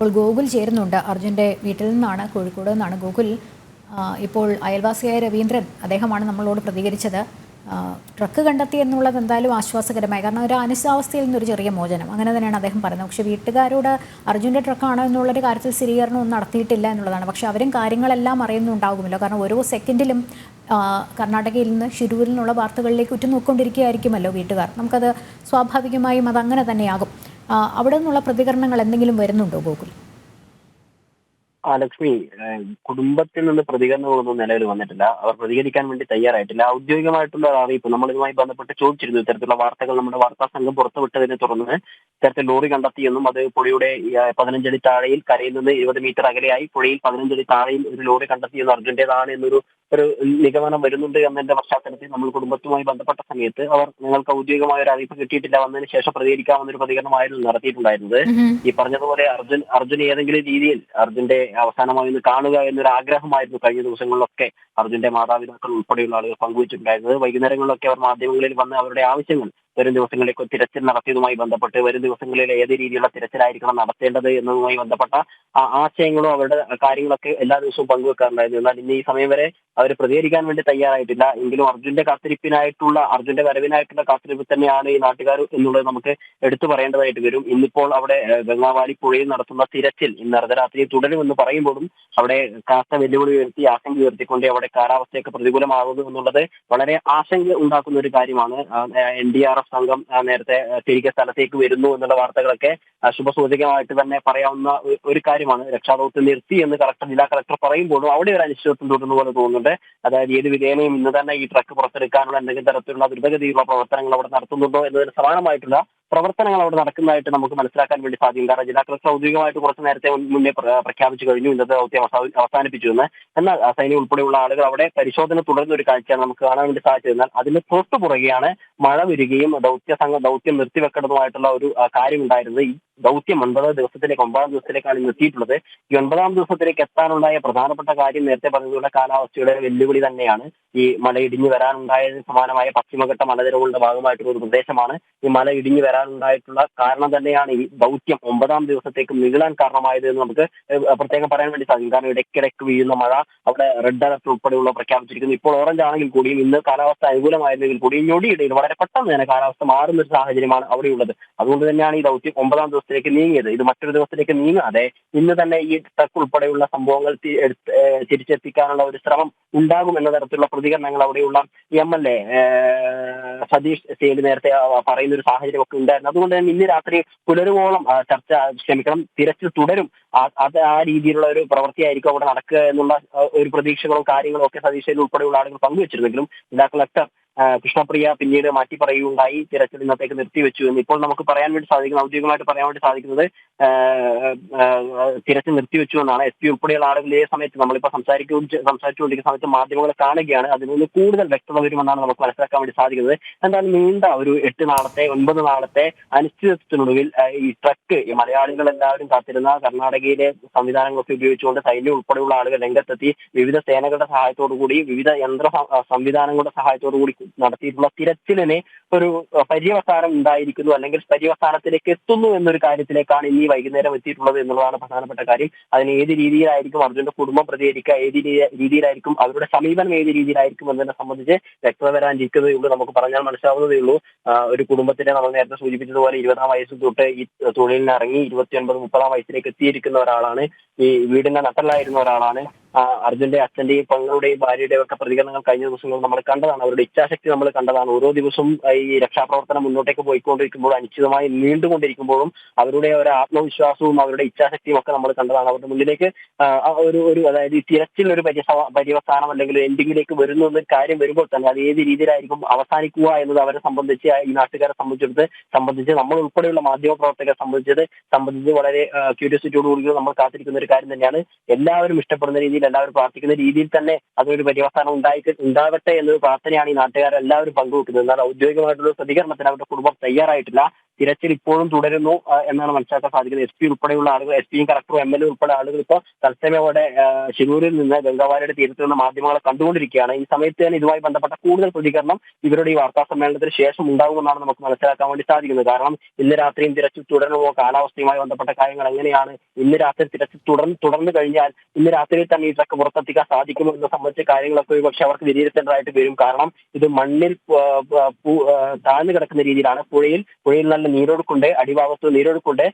ഇപ്പോൾ ഗോകുൽ ചേരുന്നുണ്ട്. അർജുന്റെ വീട്ടിൽ നിന്നാണ് കോഴിക്കോട് നിന്നാണ് ഗോകുൽ. ഇപ്പോൾ അയൽവാസിയായ രവീന്ദ്രൻ അദ്ദേഹമാണ് നമ്മളോട് പ്രതികരിച്ചത്. ട്രക്ക് കണ്ടെത്തി എന്നുള്ളത് എന്തായാലും ആശ്വാസകരമായി. കാരണം ഒരു അനിശ്ചാവസ്ഥയിൽ നിന്നൊരു ചെറിയ മോചനം. അങ്ങനെ തന്നെയാണ് അദ്ദേഹം പറയുന്നത്. പക്ഷേ വീട്ടുകാരോട് അർജുന്റെ ട്രക്കാണോ എന്നുള്ളൊരു കാര്യത്തിൽ സ്ഥിരീകരണം ഒന്നും നടത്തിയിട്ടില്ല എന്നുള്ളതാണ്. പക്ഷേ അവരും കാര്യങ്ങളെല്ലാം അറിയുന്നുണ്ടാകുമല്ലോ കാരണം ഓരോ സെക്കൻഡിലും കർണാടകയിൽ നിന്ന് ഷിരൂരിൽ നിന്നുള്ള വാർത്തകളിലേക്ക് ഉറ്റുനോക്കൊണ്ടിരിക്കുകയായിരിക്കുമല്ലോ വീട്ടുകാർ. നമുക്കത് സ്വാഭാവികമായും അതങ്ങനെ തന്നെയാകും. അവിടെ നിന്നുള്ള പ്രതികരണങ്ങൾ എന്തെങ്കിലും വരുന്നുണ്ടോ ഗോകുൽ? ആ ലക്ഷ്മി കുടുംബത്തിൽ നിന്ന് പ്രതികരണങ്ങളൊന്നും നിലവിൽ വന്നിട്ടില്ല. അവർ പ്രതികരിക്കാൻ വേണ്ടി തയ്യാറായിട്ടില്ല. ഔദ്യോഗികമായിട്ടുള്ള അറിയിപ്പ് നമ്മൾ ഇതുമായി ബന്ധപ്പെട്ട് ചോദിച്ചിരുന്നു. ഇത്തരത്തിലുള്ള വാർത്തകൾ നമ്മുടെ വാർത്താ സംഘം പുറത്തുവിട്ടതിനെ തുടർന്ന് ഇത്തരത്തിൽ ലോറി കണ്ടെത്തിയെന്നും അത് പുഴയുടെ പതിനഞ്ചടി താഴെയിൽ കരയിൽ നിന്ന് ഇരുപത് മീറ്റർ അകലെയായി പുഴയിൽ പതിനഞ്ചടി താഴെയിൽ ഒരു ലോറി കണ്ടെത്തിയെന്ന് അർജുന്റേതാണ് എന്നൊരു ഒരു നിഗമനം വരുന്നുണ്ട് എന്നതിന്റെ പശ്ചാത്തലത്തിൽ നമ്മൾ കുടുംബത്തുമായി ബന്ധപ്പെട്ട സമയത്ത് അവർ നിങ്ങൾക്ക് ഔദ്യോഗികമായ ഒരു അറിയിപ്പ് കിട്ടിയിട്ടില്ല വന്നതിന് ശേഷം പ്രതികരിക്കാമെന്നൊരു പ്രതികരണമായിരുന്നു നടത്തിയിട്ടുണ്ടായിരുന്നത്. ഈ പറഞ്ഞതുപോലെ അർജുൻ അർജുൻ ഏതെങ്കിലും രീതിയിൽ അർജുന്റെ അവസാനമായി ഒന്ന് കാണുക എന്നൊരു ആഗ്രഹമായിരുന്നു കഴിഞ്ഞ ദിവസങ്ങളിലൊക്കെ അർജുന്റെ മാതാപിതാക്കൾ ഉൾപ്പെടെയുള്ള ആളുകൾ പങ്കുവച്ചിട്ടുണ്ടായിരുന്നത്. വൈകുന്നേരങ്ങളിലൊക്കെ അവർ മാധ്യമങ്ങളിൽ വന്ന് അവരുടെ ആവശ്യങ്ങൾ വരും ദിവസങ്ങളിലേക്ക് തിരച്ചിൽ നടത്തിയതുമായി ബന്ധപ്പെട്ട് വരും ദിവസങ്ങളിൽ ഏത് രീതിയിലുള്ള തിരച്ചിലായിരിക്കണം നടത്തേണ്ടത് എന്നതുമായി ബന്ധപ്പെട്ട ആശയങ്ങളും അവരുടെ കാര്യങ്ങളൊക്കെ എല്ലാ ദിവസവും പങ്കുവെക്കാറുണ്ടായിരുന്നു. എന്നാൽ ഇന്ന് ഈ സമയം വരെ അവർ പ്രതികരിക്കാൻ വേണ്ടി തയ്യാറായിട്ടില്ല. എങ്കിലും അർജുന്റെ കാത്തിരിപ്പിനായിട്ടുള്ള അർജുന്റെ വരവിനായിട്ടുള്ള കാത്തിരിപ്പ് തന്നെയാണ് ഈ നാട്ടുകാർ എന്നുള്ളത് നമുക്ക് എടുത്തു പറയേണ്ടതായിട്ട് വരും. ഇന്നിപ്പോൾ അവിടെ ഗംഗാവാലി പുഴയിൽ നടത്തുന്ന തിരച്ചിൽ ഇന്ന് അർദ്ധരാത്രി തുടരുമെന്ന് പറയുമ്പോഴും അവിടെ കാത്ത വെല്ലുവിളി ഉയർത്തി ആശങ്ക ഉയർത്തിക്കൊണ്ട് അവിടെ കാലാവസ്ഥയൊക്കെ പ്രതികൂലമാകുന്നു എന്നുള്ളത് വളരെ ആശങ്ക ഉണ്ടാക്കുന്ന ഒരു കാര്യമാണ്. എൻ ഡി ആർ എഫ് സംഘം നേരത്തെ തിരികെ സ്ഥലത്തേക്ക് വരുന്നു എന്നുള്ള വാർത്തകളൊക്കെ ശുഭസൂചകമായിട്ട് തന്നെ പറയാവുന്ന ഒരു കാര്യമാണ്. രക്ഷാദൌത്യം നിർത്തി എന്ന് കളക്ടർ ജില്ലാ കളക്ടർ പറയുമ്പോഴും അവിടെ ഒരു അനിശ്ചിതത്വം തുടരുന്ന പോലെ തോന്നുന്നുണ്ട്. അതായത് ഏത് വിധേനയും ഇന്ന് തന്നെ ഈ ട്രക്ക് പുറത്തെടുക്കാനുള്ള എന്തെങ്കിലും തരത്തിലുള്ള ദ്രുതഗതിയിലുള്ള പ്രവർത്തനങ്ങൾ അവിടെ നടത്തുന്നുണ്ടോ എന്നതിന് സമാനമായിട്ടുള്ള പ്രവർത്തനങ്ങൾ അവിടെ നടക്കുന്നതായിട്ട് നമുക്ക് മനസ്സിലാക്കാൻ വേണ്ടി സാധിക്കും. കാരണം ജില്ലാ കളക്ടർ ഔദ്യോഗികമായിട്ട് കുറച്ച് നേരത്തെ മുന്നേ പ്രഖ്യാപിച്ചു കഴിഞ്ഞു. ഇന്നത്തെ ദൗത്യം അവസാ- അവസാനിപ്പിച്ചു എന്ന് എന്നാൽ ആ സൈന്യം ഉൾപ്പെടെയുള്ള ആളുകൾ അവിടെ പരിശോധന തുടരുന്ന ഒരു കാഴ്ചയാണ് നമുക്ക് കാണാൻ വേണ്ടി സാധിച്ചത്. എന്നാൽ അതിന് തൊട്ടു പുറകെയാണ് മഴ വരികയും ദൗത്യ സംഘ ദൗത്യം നിർത്തിവെക്കുന്നതുമായിട്ടുള്ള ഒരു കാര്യം ഉണ്ടായിരുന്നത് ഈ ദൗത്യം ഒൻപത് ദിവസത്തിലേക്ക് ഒമ്പതാം ദിവസത്തിലേക്കാണ് ഇന്ന് എത്തിയിട്ടുള്ളത് ഈ ഒൻപതാം ദിവസത്തിലേക്ക് എത്താനുണ്ടായ പ്രധാനപ്പെട്ട കാര്യം നേരത്തെ പറഞ്ഞതുപോലെ കാലാവസ്ഥയുടെ വെല്ലുവിളി തന്നെയാണ്. ഈ മല ഇടിഞ്ഞു വരാനുണ്ടായതിന് സമാനമായ പശ്ചിമഘട്ട മലനിരകളുടെ ഭാഗമായിട്ടുള്ള ഒരു പ്രദേശമാണ് ഈ മല ഇടിഞ്ഞു വരാനുണ്ടായിട്ടുള്ള കാരണം തന്നെയാണ് ഈ ദൗത്യം. ഒമ്പതാം ദിവസത്തേക്ക് നീളാൻ കാരണമായത് എന്ന് നമുക്ക് പ്രത്യേകം പറയാൻ വേണ്ടി സാധിക്കും. കാരണം ഇടയ്ക്കിടയ്ക്ക് വീഴുന്ന മഴ അവിടെ റെഡ് അലർട്ട് ഉൾപ്പെടെയുള്ള പ്രഖ്യാപിച്ചിരിക്കുന്നു. ഇപ്പോൾ ഓറഞ്ച് ആണെങ്കിൽ കൂടിയും ഇന്ന് കാലാവസ്ഥ അനുകൂലമായിരുന്നെങ്കിൽ കൂടിയും ഞൊടിയിടയിൽ വളരെ പെട്ടെന്ന് തന്നെ കാലാവസ്ഥ മാറുന്ന ഒരു സാഹചര്യമാണ് അവിടെയുള്ളത്. അതുകൊണ്ട് തന്നെയാണ് ഈ ദൗത്യം ഒമ്പതാം ദിവസത്തിലേക്ക് നീങ്ങിയത്. ഇത് മറ്റൊരു ദിവസത്തിലേക്ക് നീങ്ങാതെ ഇന്ന് തന്നെ ഈ ട്രക്ക് ഉൾപ്പെടെയുള്ള സംഭവങ്ങൾ തിരിച്ചെത്തിക്കാനുള്ള ഒരു ശ്രമം ഉണ്ടാകും എന്ന തരത്തിലുള്ള പ്രതികരണങ്ങൾ അവിടെയുള്ള M L A Satish Sail നേരത്തെ പറയുന്ന ഒരു സാഹചര്യം ഒക്കെ ഉണ്ടായിരുന്നു. അതുകൊണ്ട് തന്നെ ഇന്ന് രാത്രി പുലരുവോളം ചർച്ച ക്ഷമിക്കണം തിരച്ചിൽ തുടരും. അത് ആ രീതിയിലുള്ള ഒരു പ്രവൃത്തിയായിരിക്കും അവിടെ നടക്കുക എന്നുള്ള ഒരു പ്രതീക്ഷകളും കാര്യങ്ങളും ഒക്കെ സതീശയിൽ ഉൾപ്പെടെയുള്ള ആളുകൾ പങ്കുവച്ചിരുന്നെങ്കിലും ജില്ലാ കളക്ടർ കൃഷ്ണപ്രിയ പിന്നീട് മാറ്റി പറയുകയുണ്ടായി. തിരച്ചിൽ ഇന്നത്തേക്ക് നിർത്തിവെച്ചു എന്ന് ഇപ്പോൾ നമുക്ക് പറയാൻ വേണ്ടി സാധിക്കുന്നത് ഔദ്യോഗികമായിട്ട് പറയാൻ വേണ്ടി സാധിക്കുന്നത് തിരച്ചിൽ നിർത്തിവെച്ചു എന്നാണ്. എസ് പി ഉൾപ്പെടെയുള്ള ആളുകൾ ഈ സമയത്ത് നമ്മളിപ്പോൾ സംസാരിക്കും സംസാരിച്ചുകൊണ്ടിരിക്കുന്ന സമയത്ത് മാധ്യമങ്ങളെ കാണുകയാണ്. അതിൽ നിന്ന് കൂടുതൽ വ്യക്തത വരുമെന്നാണ് നമുക്ക് മനസ്സിലാക്കാൻ വേണ്ടി സാധിക്കുന്നത്. എന്തായാലും നീണ്ട ഒരു എട്ട് നാളത്തെ ഒൻപത് നാളത്തെ അനിശ്ചിതത്വത്തിനൊടുവിൽ ഈ ട്രക്ക് ഈ മലയാളികൾ എല്ലാവരും കാത്തിരുന്ന കർണാടകയിലെ സംവിധാനങ്ങളൊക്കെ ഉപയോഗിച്ചുകൊണ്ട് സൈന്യം ഉൾപ്പെടെയുള്ള ആളുകൾ രംഗത്തെത്തി വിവിധ സേനകളുടെ സഹായത്തോടു കൂടി വിവിധ യന്ത്ര സംവിധാനങ്ങളുടെ സഹായത്തോടു കൂടി നടത്തിയിട്ടുള്ള തിരച്ചിലിന് ഒരു പര്യവസാനം ഉണ്ടായിരിക്കുന്നു അല്ലെങ്കിൽ പര്യവസാനത്തിലേക്ക് എത്തുന്നു എന്നൊരു കാര്യത്തിലേക്കാണ് ഇനി വൈകുന്നേരം എത്തിയിട്ടുള്ളത് എന്നുള്ളതാണ് പ്രധാനപ്പെട്ട കാര്യം. അതിന് ഏത് രീതിയിലായിരിക്കും അർജുന്റെ കുടുംബം പ്രതികരിക്കുക ഏത് രീതി- രീതിയിലായിരിക്കും അവരുടെ സമീപനം ഏത് രീതിയിലായിരിക്കും എന്നതിനെ സംബന്ധിച്ച് വ്യക്തത വരാനിരിക്കുന്നതേ ഉള്ളൂ. നമുക്ക് പറഞ്ഞാൽ മനസ്സിലാവുന്നതേ ഉള്ളൂ. ഒരു കുടുംബത്തിനെ നമ്മൾ നേരത്തെ സൂചിപ്പിച്ചതുപോലെ ഇരുപതാം വയസ്സ് തൊട്ട് ഈ തൊഴിലിന് ഇറങ്ങി ഇരുപത്തി ഒൻപത് മുപ്പതാം വയസ്സിലേക്ക് എത്തിയിരിക്കുന്ന ഒരാളാണ്. ഈ വീടിന്റെ നട്ടലായിരുന്ന ഒരാളാണ്. അർജുന്റെ അച്ഛന്റെയും പെങ്ങളുടെയും ഭാര്യയുടെയും ഒക്കെ പ്രതികരണങ്ങൾ കഴിഞ്ഞ ദിവസങ്ങൾ നമ്മൾ കണ്ടതാണ്. അവരുടെ ഇച്ഛാശക്തി നമ്മൾ കണ്ടതാണ്. ഓരോ ദിവസവും ഈ രക്ഷാപ്രവർത്തനം മുന്നോട്ടേക്ക് പോയിക്കൊണ്ടിരിക്കുമ്പോഴും അനിശ്ചിതമായി നീണ്ടുകൊണ്ടിരിക്കുമ്പോഴും അവരുടെ ഒരു ആത്മവിശ്വാസവും അവരുടെ ഇച്ഛാശക്തിയും ഒക്കെ നമ്മൾ കണ്ടതാണ്. അവരുടെ മുന്നിലേക്ക് ഒരു ഒരു അതായത് ഈ തിരച്ചിൽ ഒരു പര്യവസാനം അല്ലെങ്കിൽ എൻഡിങ്ങിലേക്ക് വരുന്നു എന്നൊരു കാര്യം വരുമ്പോൾ തന്നെ അത് ഏത് രീതിയിലായിരിക്കും അവസാനിക്കുക എന്നത് അവരെ സംബന്ധിച്ച് ഈ നാട്ടുകാരെ സംബന്ധിച്ചിടത്ത് സംബന്ധിച്ച് നമ്മൾ ഉൾപ്പെടെയുള്ള മാധ്യമ പ്രവർത്തകരെ സംബന്ധിച്ചത് സംബന്ധിച്ച് വളരെ ക്യൂരിയോസിറ്റിയോടുകൂടി നമ്മൾ കാത്തിരിക്കുന്ന ഒരു കാര്യം തന്നെയാണ്. എല്ലാവരും ഇഷ്ടപ്പെടുന്ന രീതിയിൽ എല്ലാവരും പ്രാർത്ഥിക്കുന്ന രീതിയിൽ തന്നെ അതൊരു പര്യവസാനം ഉണ്ടായി ഉണ്ടാവട്ടെ എന്നൊരു പ്രാർത്ഥനയാണ് ഈ നാട്ടുകാരെല്ലാവരും പങ്കുവെക്കുന്നത്. എന്നാൽ ഔദ്യോഗികമായിട്ടുള്ള പ്രതികരണത്തിന് അവരുടെ കുടുംബം തയ്യാറായിട്ടില്ല. തിരച്ചിൽ ഇപ്പോഴും തുടരുന്നു എന്നാണ് മനസ്സിലാക്കാൻ സാധിക്കുന്നത്. എസ് പി ഉൾപ്പെടെയുള്ള ആളുകൾ എസ് പിയും കളക്ടറും എം എൽ എ ഉൾപ്പെടെ ആളുകൾ ഇപ്പോൾ തത്സമയോടെ അവിടെ ശിരൂരിൽ നിന്ന് ഗംഗാവാരയുടെ തീരത്ത് നിന്ന് മാധ്യമങ്ങളെ കണ്ടുകൊണ്ടിരിക്കുകയാണ്. ഈ സമയത്ത് തന്നെ ഇതുമായി ബന്ധപ്പെട്ട കൂടുതൽ പ്രതികരണം ഇവരുടെ ഈ വാർത്താ സമ്മേളനത്തിന് ശേഷം ഉണ്ടാകുമെന്നാണ് നമുക്ക് മനസ്സിലാക്കാൻ വേണ്ടി സാധിക്കുന്നത്. കാരണം ഇന്ന് രാത്രിയും തിരച്ചിൽ തുടരണമോ കാലാവസ്ഥയുമായി ബന്ധപ്പെട്ട കാര്യങ്ങൾ എങ്ങനെയാണ്? ഇന്ന് രാത്രി തിരച്ചിൽ തുടർന്ന് തുടർന്നു കഴിഞ്ഞാൽ ഇന്ന് രാത്രിയിൽ തന്നെ ഈ ട്രക്ക് പുറത്തെത്തിക്കാൻ സാധിക്കുമോ? എന്ന സംബന്ധിച്ച കാര്യങ്ങളൊക്കെ പക്ഷെ അവർക്ക് വിലയിരുത്തേണ്ടതായിട്ട് വരും. കാരണം ഇത് മണ്ണിൽ താഴ്ന്നു കിടക്കുന്ന രീതിയിലാണ്. പുഴയിൽ പുഴയിൽ നല്ല നീരൊഴുക്കുണ്ട് അടിഭാഗത്ത് നീരൊഴുക്കുണ്ട്.